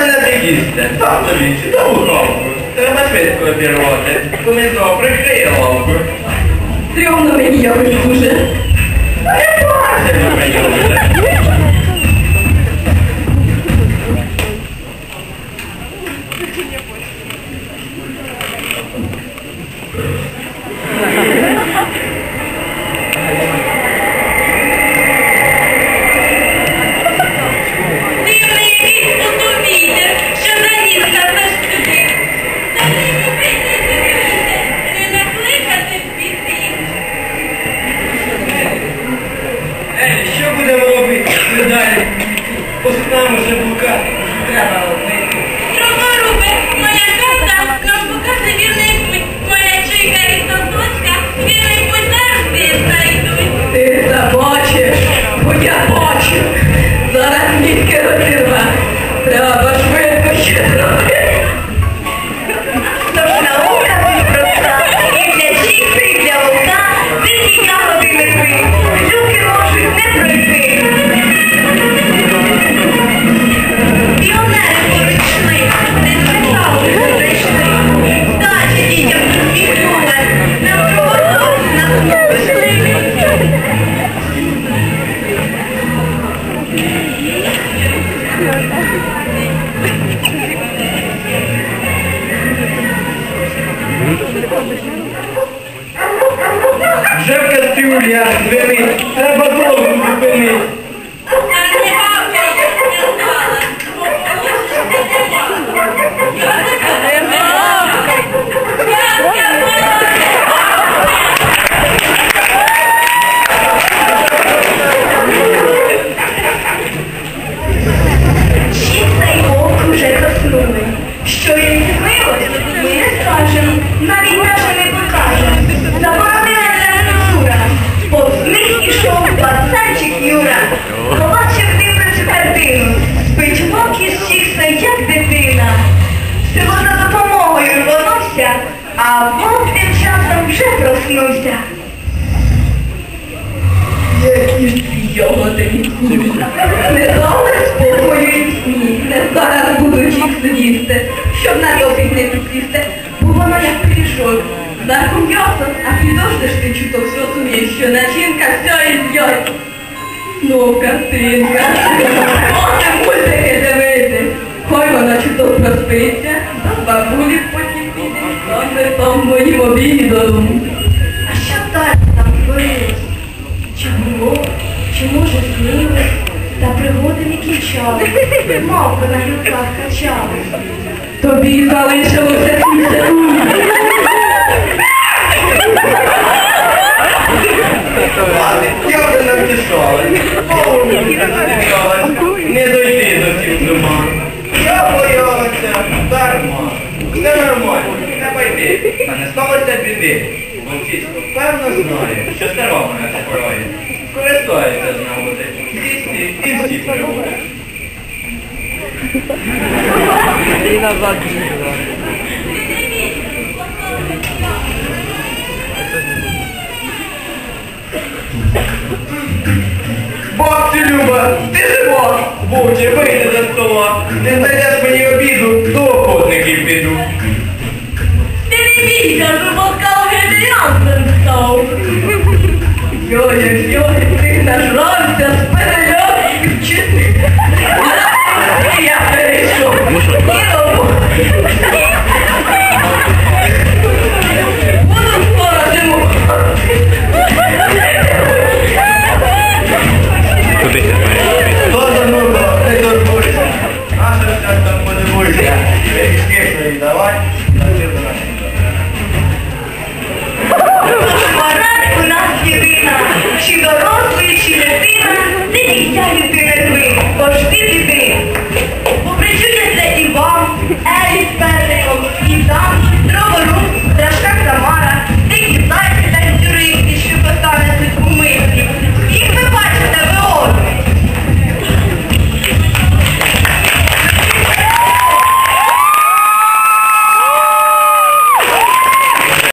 predatrice, sottovice, taurologo, farmacevtico di ruote, come sopra, creologo. Secondo me io, scusa. Ma che può essere? Lucas, Sebkes Júliát venni, nem a dolgunkat venni, щоб на досить. Бо воно як пиріжок. Зверху м'ясо, а підождеш ти чуток зрозумієш, що начинка все і з'їсть. Ну, картинка. Оце мультики дивити. Хай вона чуток проспиться, до бабулі потім піде, саме там моїм обідом. А що далі там? Чи було, чи може снилось, та пригоди не кінчали, мавпи на гілках качали. Тобі залишилося секунди. Ладно, я вже навтішала. Не дойти до цих дома. Я боялася дарма. Все нормально, треба йти. Та не сталося біди. Вовчисько певно знає, що старого мене покроє. Користується нагоди. І всі пригоди. І назад бігла. Бабцю Люба, ти жива? Вовче, вийди за стола. Не знайдеш мені обіду, до